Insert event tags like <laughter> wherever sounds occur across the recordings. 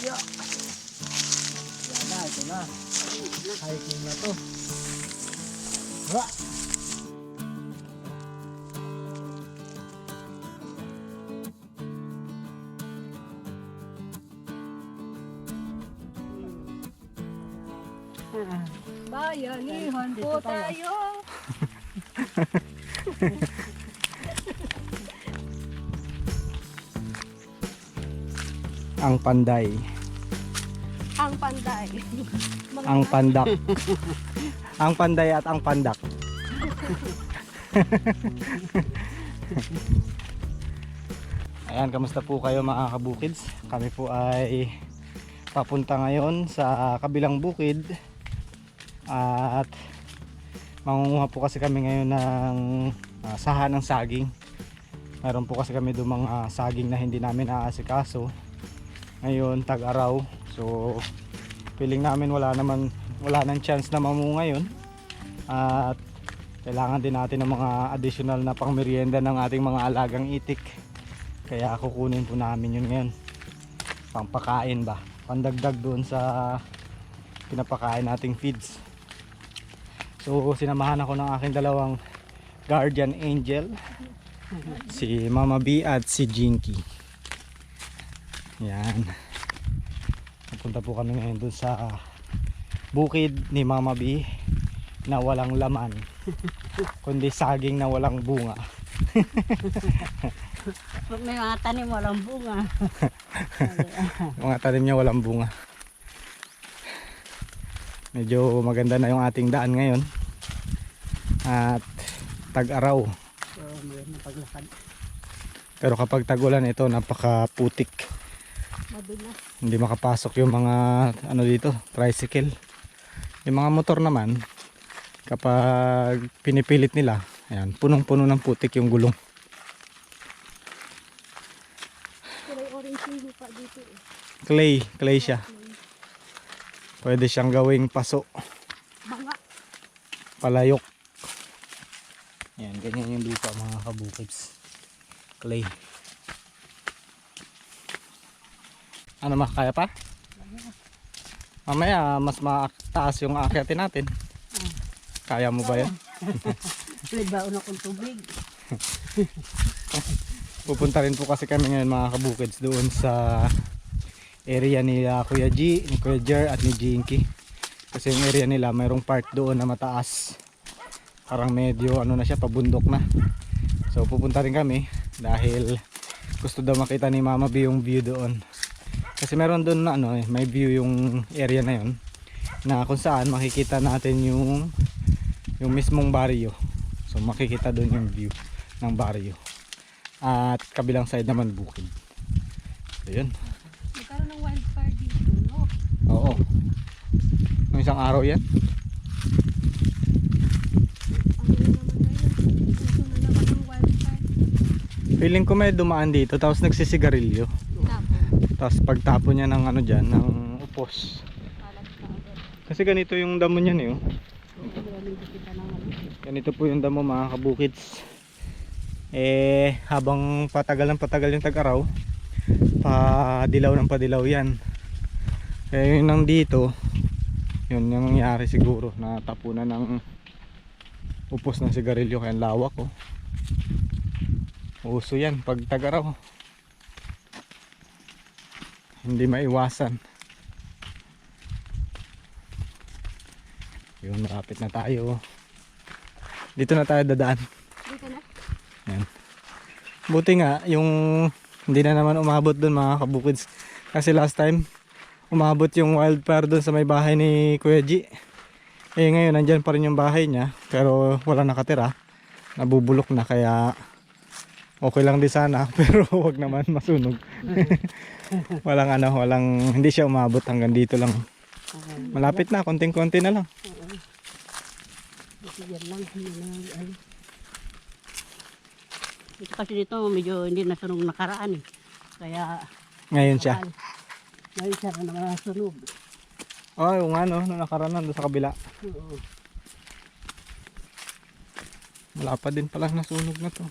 Yo. Yan na, ito na. Hiking na to. Ha! Bayanihan po tayo. Ang panday. Ang panday. Mga <laughs> Ang pandak. ang panday at ang pandak. <laughs> Ayan, kamusta po kayo mga kabukids? Kami po ay papunta ngayon sa kabilang bukid at mangunguha po kasi kami ngayon ng ah, saha ng saging. Meron po kasi kami doon mga saging na hindi namin naasikaso. Ngayon, tag-araw. So, feeling namin wala naman wala nang chance na mamu ngayon. At kailangan din natin ng mga additional na pangmerienda ng ating mga alagang itik. Kaya kukunin po namin yun ngayon. Pangpakain ba? Pandagdag doon sa pinapakain nating feeds. So sinamahan ako ng aking dalawang guardian angel. Si Mama B at si Jinky yan. Pupunta po kami ngayon dun sa bukid ni Mama B na walang laman <laughs> kundi saging na walang bunga. Pag <laughs> may mga tanim walang bunga. <laughs> mga tanim niya walang bunga. Medyo maganda na yung ating daan ngayon. At tag-araw. So, pero kapag tag-ulan ito napakaputik Mabilas. hindi makapasok yung mga ano dito tricycle. Yung mga motor naman kapag pinipilit nila ayan punong puno ng putik yung gulong. Eh. clay clay siya. Pwede siyang gawing paso. Banga. palayok. Yan ganyan yung lupa mga kabukids. Clay ano ma kaya pa? mamaya mas mataas yung akyatin natin kaya mo ba yan? <laughs> Nagbaon akong tubig. <laughs> Pupunta rin po kasi kami ngayon mga kabukids doon sa area ni ah, Kuya G, ni Kuya Jer at ni Jinky. Kasi yung area nila mayroong part doon na mataas. Parang medyo ano na siya, pabundok na. So pupunta rin kami dahil gusto daw makita ni Mama B yung view doon. Kasi meron doon na ano, eh, may view yung area na yon na kung saan makikita natin yung yung mismong barrio. So makikita doon yung view ng barrio at kabilang side naman bukid. So yun Magkaroon ng wildfire dito, no? oo. Nung isang araw yan. Ng feeling ko may dumaan dito tapos nagsisigarilyo. Tapos, tapos pagtapo niya ng ano dyan ng upos. Kasi ganito yung damo niyan eh oh. Ganito po yung damo mga kabukids. Eh habang patagal ng patagal yung tag-araw padilaw ng padilaw yan. Kaya yun nang dito. Yun yung nangyari siguro. Na tapunan ng upos ng sigarilyo. Kaya ang lawak oh. uso yan pag tag-araw hindi maiwasan yun malapit na tayo dito na tayo dadaan Dito na. Buti nga, yung hindi na naman umabot doon mga kabukids. Kasi last time, umabot yung wildfire doon sa may bahay ni Kuya G. Eh ngayon, nandyan pa rin yung bahay niya. Pero wala nakatira. Nabubulok na kaya okay lang din sana. <laughs> Pero wag naman masunog. <laughs> walang ano, walang, hindi siya umabot hanggang dito lang. Malapit na, konting-konti na lang. Dito yan lang. Ito kasi dito medyo hindi nasunog nakaraan eh. Kaya Ngayon siya. Ngayon siya na nasunog. Oh, yung ano, nung nakaraan doon sa kabila. Oo. Wala pa din palang nasunog na to.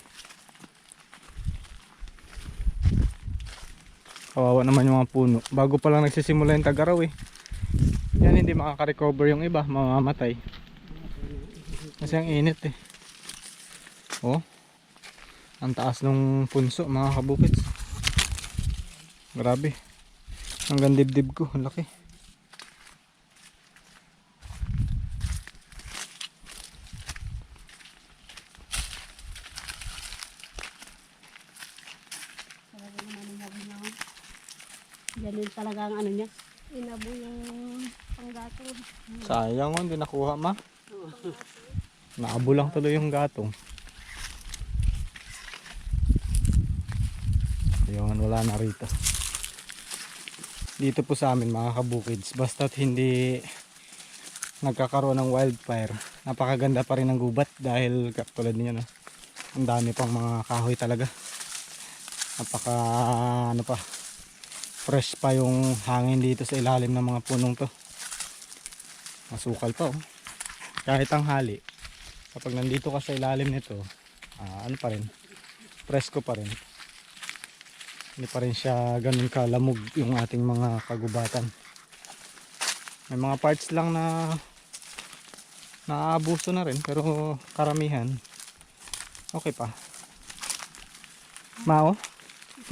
Kawawa naman yung mga puno. Bago pa lang nagsisimula yung tag-araw eh. Yan hindi makaka-recover yung iba, mamamatay. Kasi ang init eh. Oh. Ang taas ng punso mga kabukits. Grabe. Hanggang dibdib ko, ang laki. Talaga naman ang sabi niya. Ganun talaga ang ano niya. Inabo yung panggatong. Sayang hindi nakuha ma. Naabo lang tuloy yung gatong. Ayun, wala na rito. Dito po sa amin mga kabukids, basta't hindi nagkakaroon ng wildfire, napakaganda pa rin ng gubat dahil ka- tulad niyo no. Ang dami pang mga kahoy talaga. Napaka ano pa fresh pa yung hangin dito sa ilalim ng mga punong to. Masukal pa oh. Kahit ang hali, kapag nandito ka sa ilalim nito, ah, ano pa rin, presko pa rin. Hindi pa rin siya ganun kalamog yung ating mga kagubatan. May mga parts lang na naaabuso na rin pero karamihan okay pa. Ma oh?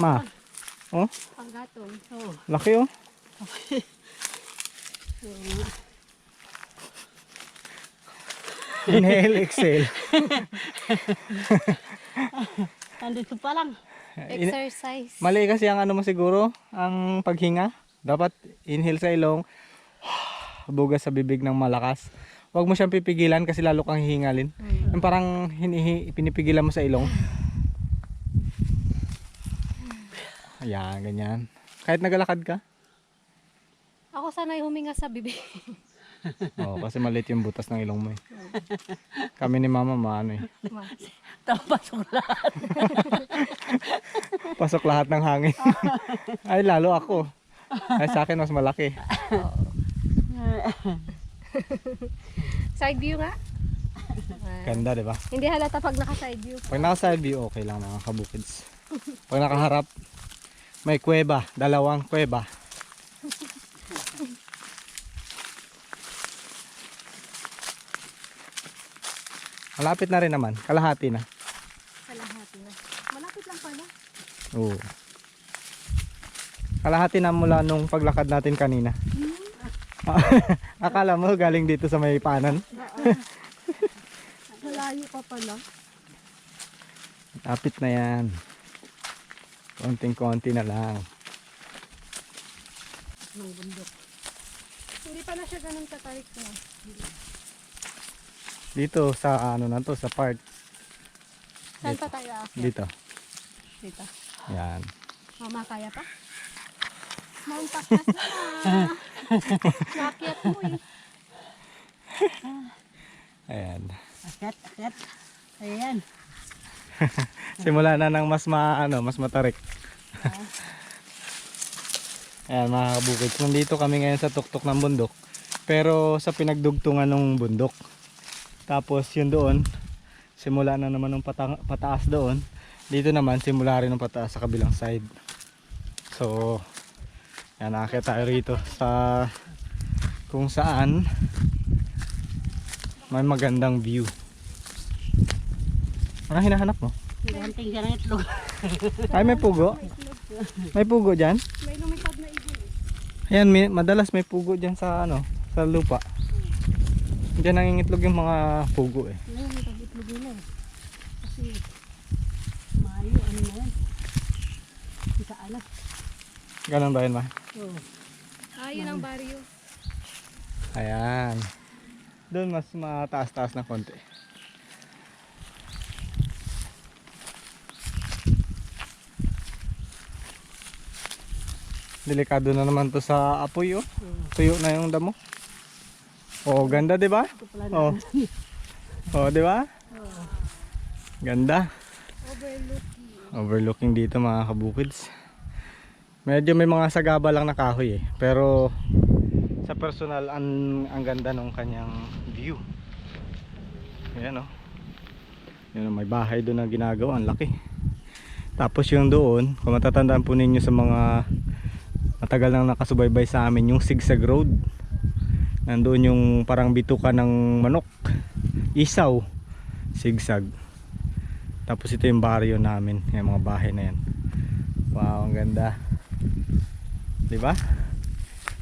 Ma, oh? Panggatong. Oo. Laki oh. <laughs> Inhale, exhale. <laughs> Nandito pa lang. Exercise. Mali kasi ang ano mo siguro, ang paghinga. Dapat inhale sa ilong, bugas sa bibig ng malakas. Huwag mo siyang pipigilan kasi lalo kang hihingalin. Yung parang hinihi, pinipigilan mo sa ilong. Ayan, ganyan. Kahit nagalakad ka. Ako sanay huminga sa bibig. <laughs> Oo, kasi maliit yung butas ng ilong mo eh. Kami ni mama maano eh. <laughs> Tapasok lahat. <laughs> Pasok lahat ng hangin. Ay, lalo ako. Ay, sa akin mas malaki. Side view nga. Ganda, di ba? Hindi halata pag naka-side view. Pag naka side view, okay lang mga kabukids. Pag nakaharap, may kuweba, dalawang kuweba. Malapit na rin naman, kalahati na. Kalahati na. Malapit lang pala. Oo. Kalahati na mula nung paglakad natin kanina. <laughs> Akala mo galing dito sa may panan? Malayo pa pala. Lapit na yan. Konting-konti na lang. Ng bundok. Hindi pa na siya ganun katarik na. Dito sa ano na to, sa part. Saan pa tayo aakyat? Dito. Dito. Yan. Mama, kaya pa? Mount Paknas <laughs> na. Naakyat mo eh. Ayan. Akyat, akyat. Ayan. <laughs> Simula na ng mas ma, ano, mas matarik. <laughs> Ayan mga kabukid. Nandito kami ngayon sa tuktok ng bundok. Pero sa pinagdugtungan ng bundok. Tapos yun doon, simula na naman ng pata- pataas doon. Dito naman, simula rin ng pataas sa kabilang side. So, yan nakakita tayo rito sa kung saan may magandang view. Ano hinahanap mo? Ganting siya ng itlog. <laughs> Ay, may pugo. May pugo dyan. May lumipad na ibon. Ayan, may, madalas may pugo dyan sa ano, sa lupa. Diyan nangingitlog yung mga pugo eh. Yung itlog nila eh. Kasi maayo, ano na yan. Alas. Ganun ba yun ma? Oo. Ah, yun ang barrio. Ayan. Doon mas mataas-taas na konti. Delikado na naman to sa apoy oh. Tuyo na yung damo. Oh, ganda 'di ba? Oh. Oh, 'di ba? Ganda. Overlooking. Overlooking dito mga kabukids. Medyo may mga sagaba lang na kahoy eh. Pero sa personal ang, ang ganda ng kanyang view. Ayan oh. Yun, may bahay doon na ginagawa. Ang laki. Tapos yung doon, kung matatandaan po ninyo sa mga matagal nang nakasubaybay sa amin, yung zigzag road. Nandoon yung parang bituka ng manok. Isaw. Zigzag. Tapos ito yung baryo namin, yung mga bahay na yan. Wow, ang ganda. 'Di ba?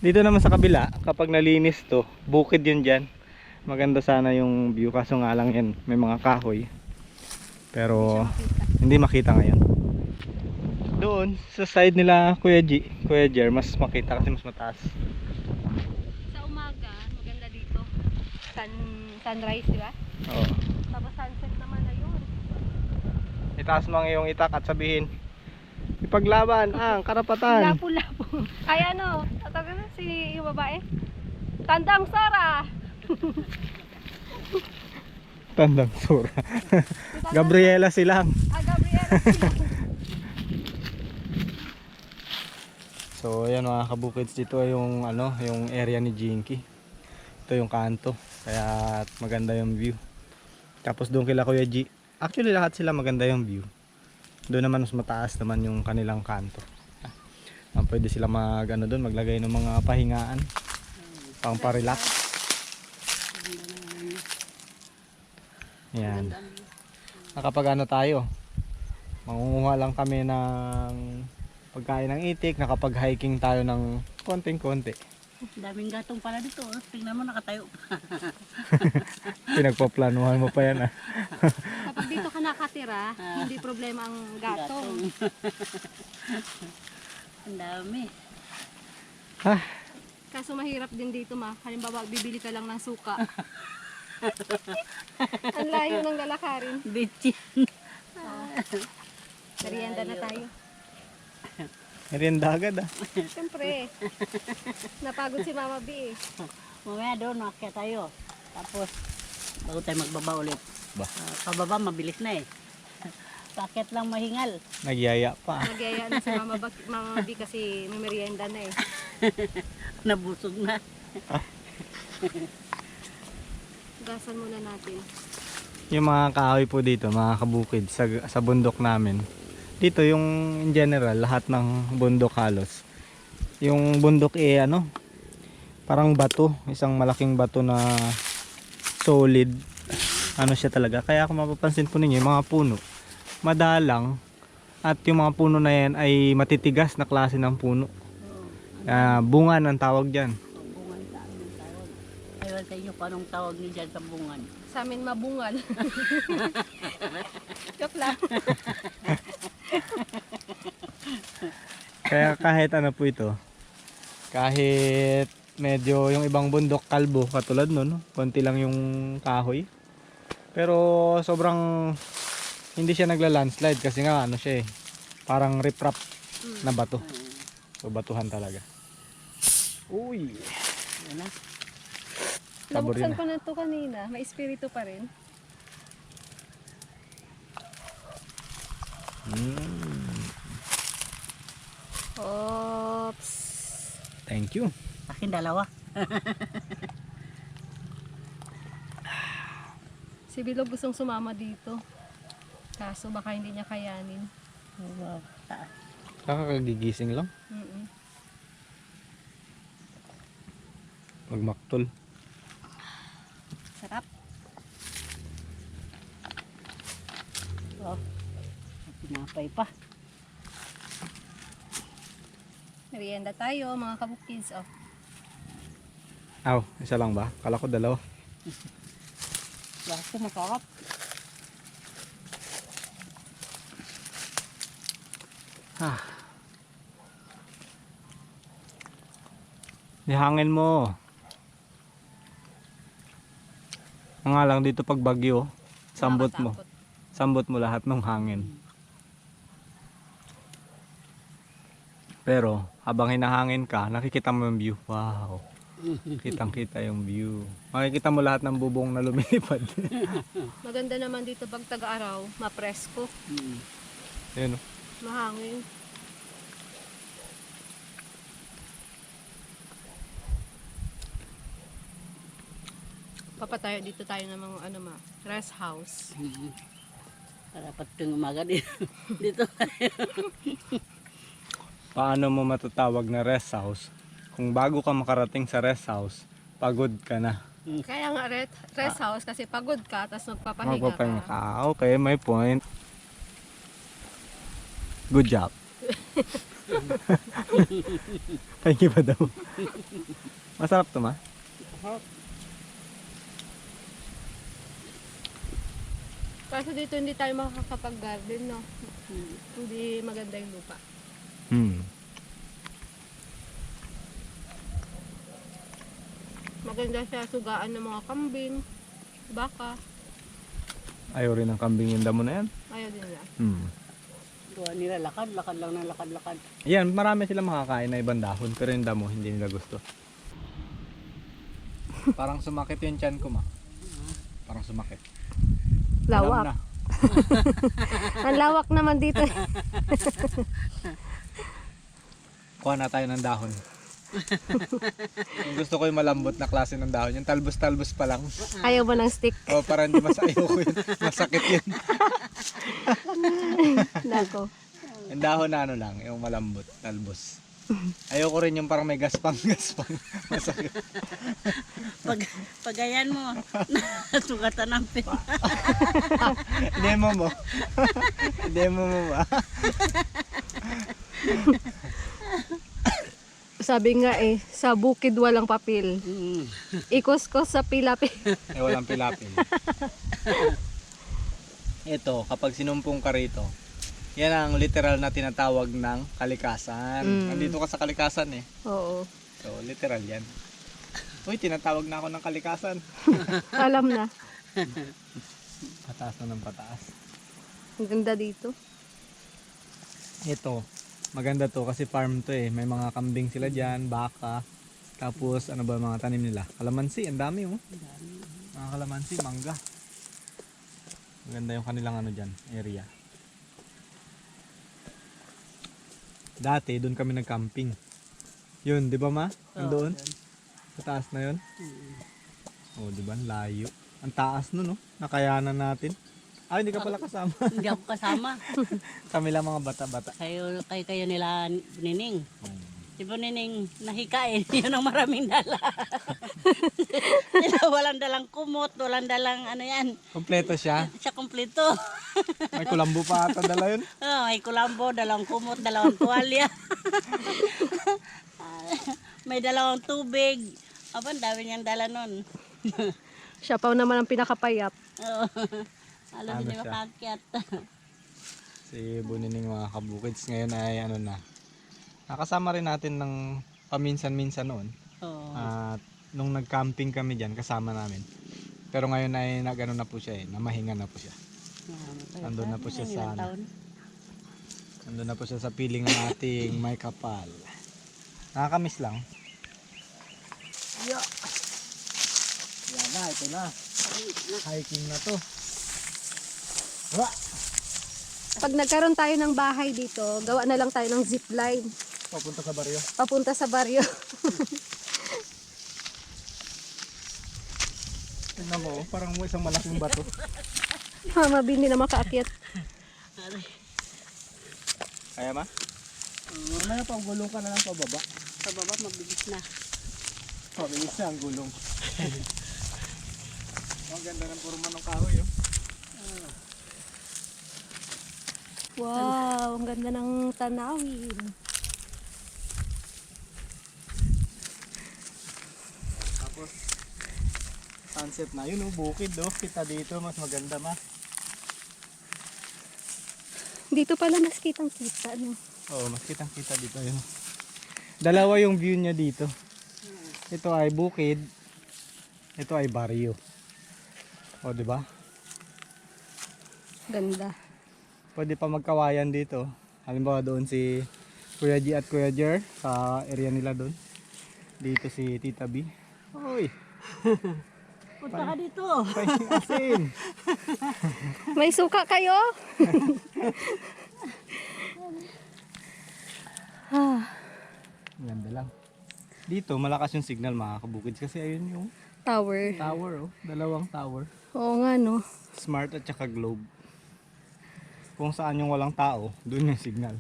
Dito naman sa kabila, kapag nalinis to, bukid yun dyan. Maganda sana yung view, kaso nga lang yan, may mga kahoy. Pero hindi makita ngayon. Doon, sa side nila Kuya G, Kuya Jer, mas makita kasi mas mataas. Sa umaga, maganda dito. Sun, sunrise, di ba? Oo. Tapos sunset naman na yun. Itaas mo ang iyong itak at sabihin, ipaglaban ang karapatan. Lapo-lapo. <laughs> Ay ano, tatagal na si babae. Tandang Sara! Tandang sura. <laughs> Gabriela silang. Ah, Gabriela. <laughs> So ayan mga kabukids dito ay yung ano, yung area ni Jinky. Ito yung kanto. Kaya maganda yung view. Tapos doon kila Kuya G. Actually lahat sila maganda yung view. Doon naman mas mataas naman yung kanilang kanto. Ah, pwede sila mag ano doon, maglagay ng mga pahingaan. Pang pa-relax. Yan. Nakapag ano tayo. Mangunguha lang kami ng pagkain ng itik, nakapag-hiking tayo ng konting-konti. Daming gatong pala dito. Oh. Tingnan mo nakatayo pa. <laughs> Pinagpaplanuhan mo pa yan ah. <laughs> Kapag dito ka nakatira, hindi problema ang gatong. <laughs> Ang dami. Ah, Kaso mahirap din dito ma. Halimbawa, bibili ka lang ng suka. ang layo ng lalakarin. Bitchin. Merienda na tayo. Merienda agad ah. <laughs> Siyempre, napagod si Mama B eh. Mamaya doon, makakya tayo. Tapos, bago tayo magbaba ulit. Ba? Ah, pababa, mabilis na eh. <laughs> Sakit lang mahingal. Nagyaya pa. Nagyaya na si Mama, B, Mama B kasi may merienda na eh. <laughs> Nabusog na. Gasan muna natin. Yung mga kahoy po dito, mga kabukid sa, sa bundok namin. Dito yung in general, lahat ng bundok halos. Yung bundok eh ano, parang bato, isang malaking bato na solid. Ano siya talaga. Kaya kung mapapansin po ninyo, yung mga puno, madalang at yung mga puno na yan ay matitigas na klase ng puno. Ah, bungan ang tawag dyan. Bungan sa amin tawag. Ewan sa inyo kung tawag dyan sa bungan. Sa amin mabungal. <laughs> Joke lang. Kaya kahit ano po ito, kahit medyo yung ibang bundok kalbo katulad nun, no? konti lang yung kahoy. Pero sobrang hindi siya nagla-landslide kasi nga ano siya eh, parang riprap na bato. So batuhan talaga. Uy! Yan na. Sabor Nabuksan yun ko na to kanina. May espiritu pa rin. Mm, Oops. thank you. Akin dalawa. <sighs> Si Bilog gustong sumama dito. Kaso baka hindi niya kayanin. Wow. Nakakagigising lang. Mm-mm. Magmaktol. Sarap. Oh. Pinapay pa. Merienda tayo, mga kabukids. Oh. Aw, isa lang ba? Kala ko dalawa. <laughs> Bakit masarap? Ah. Ihangin mo. Ang nga lang dito pag bagyo, sambot mo. Sambot mo lahat ng hangin. Pero habang hinahangin ka, nakikita mo yung view. Wow. <laughs> Kitang kita yung view. Makikita mo lahat ng bubong na lumilipad. <laughs> Maganda naman dito pag tag-araw, mapresko, Mm. Yun. oh. mahangin. Papatayo dito tayo ng mga ano ma, rest house. Mm. Dapat tuwing umaga <laughs> dito. dito. Paano mo matatawag na rest house kung bago ka makarating sa rest house, pagod ka na? Kaya nga ret, rest house kasi pagod ka, tapos magpapahinga Magpapahinga ka. ka. Ah, Okay, may point. Good job. <laughs> Thank you pa daw. Masarap to ma? Kaso dito hindi tayo makakapag-garden, no? Hindi maganda yung lupa. Hmm. Maganda siya sugaan ng mga kambing, baka, Ayaw rin ng kambing yung damo na yan. ayaw din nila. Hmm. Gawa nila lakad, lakad lang ng lakad, lakad. Yan, marami sila makakain na ibang dahon pero yung damo hindi nila gusto. Parang sumakit yung tiyan ko ma. Parang sumakit. Lawak. na. <laughs> Ang lawak naman dito. <laughs> Kuha na tayo ng dahon. Gusto ko yung malambot na klase ng dahon. Yung talbos-talbos pa lang. ayaw mo ng stick. O para hindi mas ayoko yun. Masakit yun. <laughs> Nako. Yung dahon na ano lang, yung malambot, talbos. Ayoko rin yung parang may gaspang-gaspang. <laughs> Masakit. Pag, pagayan mo, <laughs> sugatan ng pin. <laughs> Demo mo. Demo mo ba? Sabi nga eh, sa bukid walang papel. Mm. Ikos-kos sa pilapil. Eh, walang pilapil. Ito, kapag sinumpong ka rito, yan ang literal na tinatawag ng kalikasan. Mm. Nandito ka sa kalikasan eh. Oo. So, literal yan. Uy, tinatawag na ako ng kalikasan. <laughs> Alam na. Pataas na ng pataas. Ang ganda dito. Ito, maganda to kasi farm to eh. May mga kambing sila dyan, baka. Tapos, ano ba mga tanim nila? Kalamansi, ang dami oh. Mga kalamansi, mangga. Maganda yung kanilang ano dyan, area. Dati, doon kami nag-camping. Yun, di ba ma? Doon? Sa taas na yun? Oh, di ba? Ang Layo. Ang taas nun, no? Nakayanan natin. Ay, hindi ka pala kasama. <laughs> Hindi ako kasama. Kami lang mga bata-bata. Kayo, kayo, kayo nila nining. Di ba nining nahikain? <laughs> Yun ang maraming dala. Sila <laughs> walang dalang kumot, walang dalang ano yan. Kompleto siya. Siya kumpleto. <laughs> May kulambo pa ata dala yun. Oh, may kulambo, dalawang kumot, dalawang tuwalya. May dalawang tubig. Aba, ang dami niyang dala nun. Siya pa naman ang pinakapayap. Oo. Alam Ano siya? makakyat. Si Bunining mga kabukids ngayon ay ano na. Nakasama rin natin ng paminsan-minsan noon. Oo. At nung nag-camping kami dyan, kasama namin. Pero ngayon ay nagano na po siya eh, namahinga na po siya. Nandun na po siya sa ano. taon? Nandun na po siya sa piling ng ating may kapal. Nakakamiss lang. Yeah. Yan na, ito na. Hiking na to. Pag nagkaroon tayo ng bahay dito, gawa na lang tayo ng zipline. Papunta sa baryo. Papunta sa baryo. Tingnan mo, oh, parang mo isang malaking bato. <laughs> Mabini na makaakyat. Kaya ma? Ano na pang gulong ka na lang pababa. Sa baba, mabilis na. Pabilis na ang gulong. <laughs> ang ganda ng purma ng kahoy oh. Wow, ang ganda ng tanawin. Sunset na yun oh, bukid oh. Kita dito mas maganda ma. Dito pala mas kitang kita, no? Oo, mas kitang kita dito yun. Dalawa yung view niya dito. Ito ay bukid. Ito ay baryo. O, di ba? Ganda. Pwede pa magkawayan dito. Halimbawa doon si Kuya G at Kuya Jer sa area nila doon. Dito si Tita B. Hoy, <laughs> Punta ka dito. asin. <laughs> May suka kayo? Ganda lang. Dito malakas yung signal mga kabukid kasi ayun yung tower. tower oh. Dalawang tower. Oo nga, no? Smart at saka globe. kung saan yung walang tao, doon yung signal.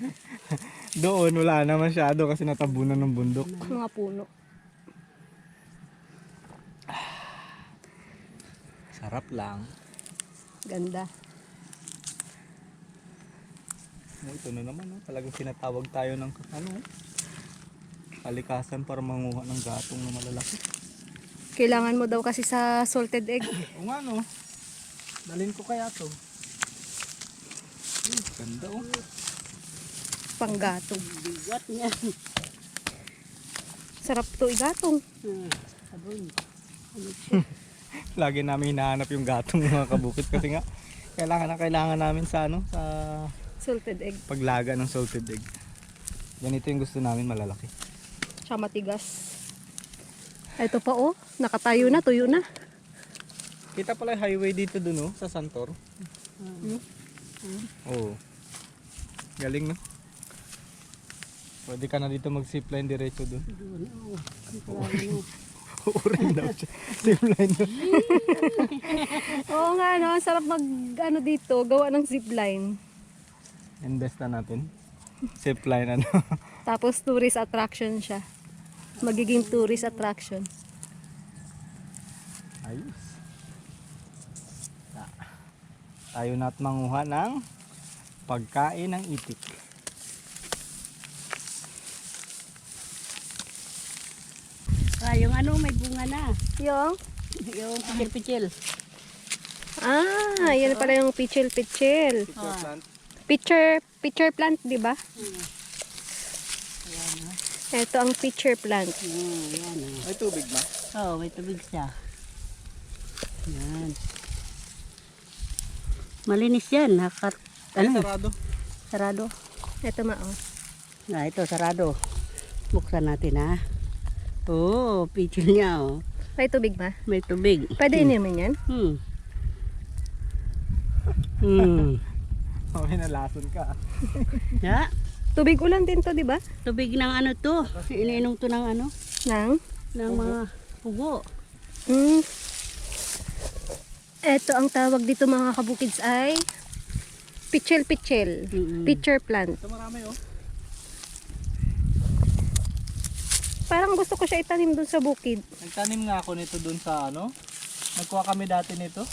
<laughs> doon wala na masyado kasi natabunan ng bundok. Mga puno. Sarap lang. Ganda. Oh, ito na naman, oh. talagang sinatawag tayo ng ano, kalikasan para manguha ng gatong na malalaki. Kailangan mo daw kasi sa salted egg. <coughs> O nga no, dalhin ko kaya to. Uy, ganda oh. Panggatong. Bigat niya. Sarap to igatong. Hmm. Sabon. <laughs> Lagi namin hinahanap yung gatong mga kabukit kasi nga kailangan na kailangan namin sa ano, sa Salted egg. paglaga ng salted egg. Ganito yung gusto namin malalaki. Tsaka matigas. Ito pa oh. Nakatayo na. Tuyo na. Kita pala yung highway dito dun oh, sa Santor. Hmm. Oo. Galing no? Pwede ka na dito mag-zipline diretso dun. Doon, oh. Uring daw siya. Zipline. <laughs> Oo nga no. Ang sarap mag ano dito. Gawa ng zipline. Invest na natin. Zipline ano. <laughs> Tapos tourist attraction siya. Magiging tourist attraction. Ayos. Ah. Tayo na't manguha ng pagkain ng itik. Yung ano, may bunga na. Yung? Yung pichil-pichil. Ah, yan pala yung pichil-pichil. Picture plant. Pitcher, pitcher plant, di ba? Ito ang pitcher plant. Hmm, yan oh. May tubig ba? Oh, may tubig siya. Yan. Malinis yan. Nakat, Ay, ano? sarado. Sarado. Ito ma, oh. Ah, ito, sarado. Buksan natin ha. Oo, oh, pichil niya oh. May tubig ma. May tubig. Pwede inumin yan? Hmm. Hmm. May nalason ka. <laughs> Ya, Tubig ulan din to, di ba? tubig ng ano to. Iniinom to ng ano? Nang? Ng mga pugo. Mm. Ito ang tawag dito mga kabukids ay pichel-pichel. Mm-mm. Pitcher plant. Ito marami oh. Parang gusto ko siya itanim dun sa bukid. Nagtanim nga ako nito dun sa ano. Nagkuha kami dati nito.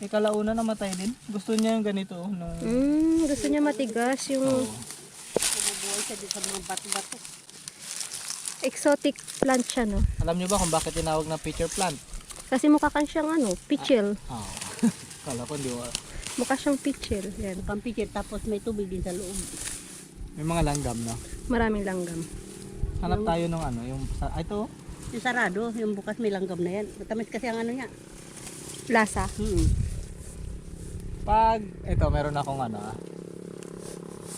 Ikalauna namatay din. Gusto niya yung ganito oh. Nung... Mm, gusto niya matigas yung siya dito sa mga bato-bato. exotic plant siya, no? Alam niyo ba kung bakit tinawag na pitcher plant? Kasi mukha kan siyang ano, pichel. Ah. <laughs> Kala ko hindi. Mukha siyang pichel. Yan. Mukhang pichil tapos may tubig din sa loob. May mga langgam na. Maraming langgam. Hanap tayo ng ano, yung sa ah, ito. Yung sarado, yung bukas may langgam na yan. Matamis kasi ang ano niya. Lasa. Hmm. Pag ito meron akong ano. ah.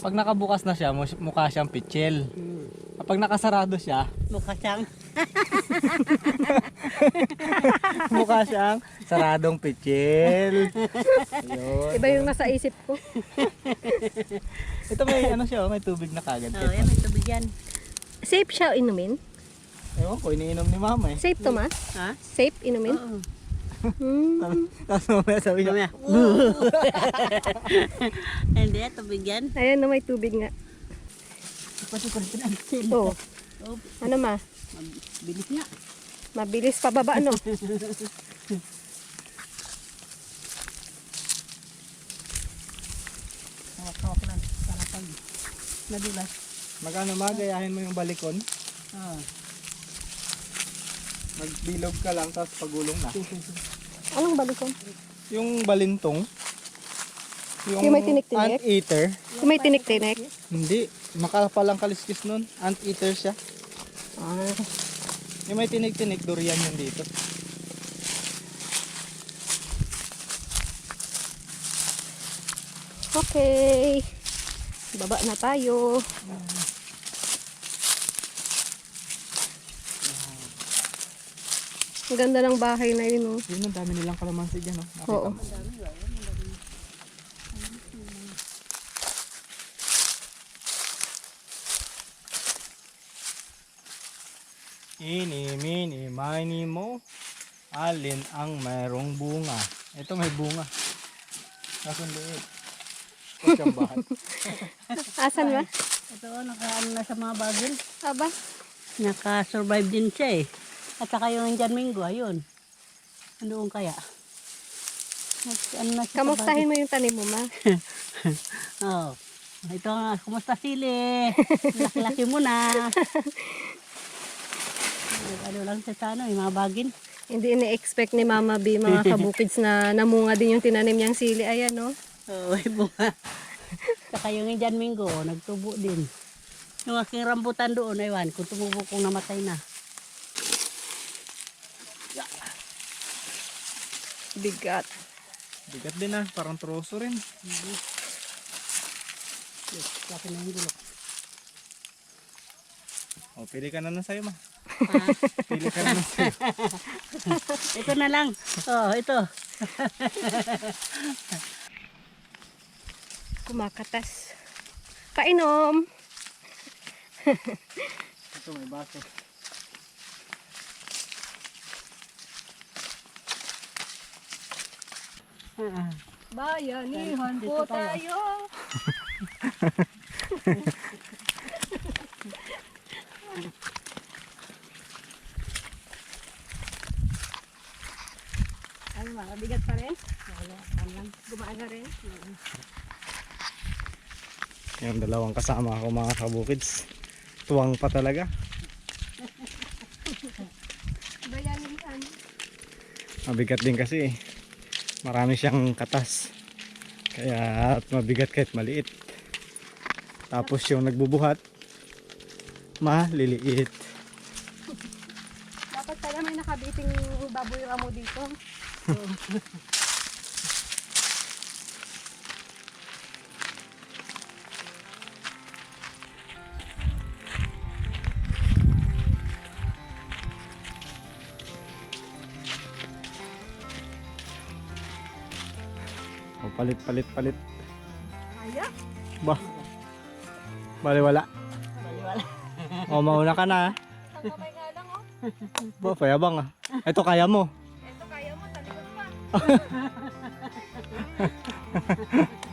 Pag nakabukas na siya, mus- mukha siyang pitchel. Hmm. Kapag nakasarado siya, Mukha siyang <laughs> mukha siyang saradong pitchel. Ayun. Iba yung nasa isip ko. Ito may ano siya, oh, may tubig na kagad. Oh, yan may tubig yan. Safe siya inumin? Ewan ko, iniinom ni mama eh. Safe to ma? Ha? Safe inumin? Oo. Hmm. Tapos mamaya sabi niya, Mamaya. <laughs> Hindi, tubig yan. Ayan na may tubig nga. Pati ko rin pinagsil. Oh. Oh, Ano ma? bilis nga. Mabilis pababa <laughs> no? Hawak-hawak lang. Para pag nadulas. Magano magayahin mo yung balikon, Oh. magbilog ka lang, tapos pagulong na. Anong balikon? Yung balintong, Yung may tinik-tinik? ant-eater, Kung may tinik-tinik? hindi, makapalang kaliskis nun, ant-eater siya. Ah. Yung may tinik-tinik, durian yun dito. Okay. Baba na tayo. Ang ganda ng bahay na yun, oh. Yun, ang dami nilang kalamansi dyan, oh. Nakita Oo. mo? Ini, mini, mini mo. Alin ang mayroong bunga? Ito may bunga. Kaso ang liit. Kutsambaan. Asan ba? Ito, naka ano na sa mga bagil. Aba, Naka-survive din siya eh. At saka yung Indian Mingo, ayun. Andoon kaya? Nag, ano na siya sa kamustahin mo yung tanim mo, ma. bagil. <laughs> Oh. Ito nga, kumusta sili? Laki-laki mo na. <laughs> Ano lang siya sa ano, yung mga bagin. Hindi ini-expect ni Mama B mga <laughs> kabukids na namunga din yung tinanim niyang sili. Ayan, no? Oo, oh, bunga. Saka yung Indian Mingo, nagtubo din. Yung aking rambutan doon, aywan, kung tumubo kong namatay na. Bigat. Bigat din ah, parang troso rin. Yes, laki na yung dulo. O, pili ka na na sa'yo, ma. Ah, Pili ka na na sa'yo. <laughs> ito na lang. Oh, ito. <laughs> Kumakatas. Painom. Ito, may baso. Bayanihan Dito tayo. Ano ba? <laughs> Bigat pa rin? wala, lang. Gumaan na rin? Yung dalawang kasama ko mga kabukids. Tuwang pa talaga. <laughs> Bayanihan. Mabigat din kasi eh. Marami siyang katas. Kaya mabigat kahit maliit. Tapos yung nagbubuhat, maliliit. Dapat pala may nakabiting baboy ramo dito. <laughs> palit, palit, palit. Ayak. Ba? Bali wala. Baliwala. O mauna ka na. Ang kamay nga lang, oh. Ba, payabang ah. Ito kaya mo. Ito kaya mo, talikod pa. <laughs>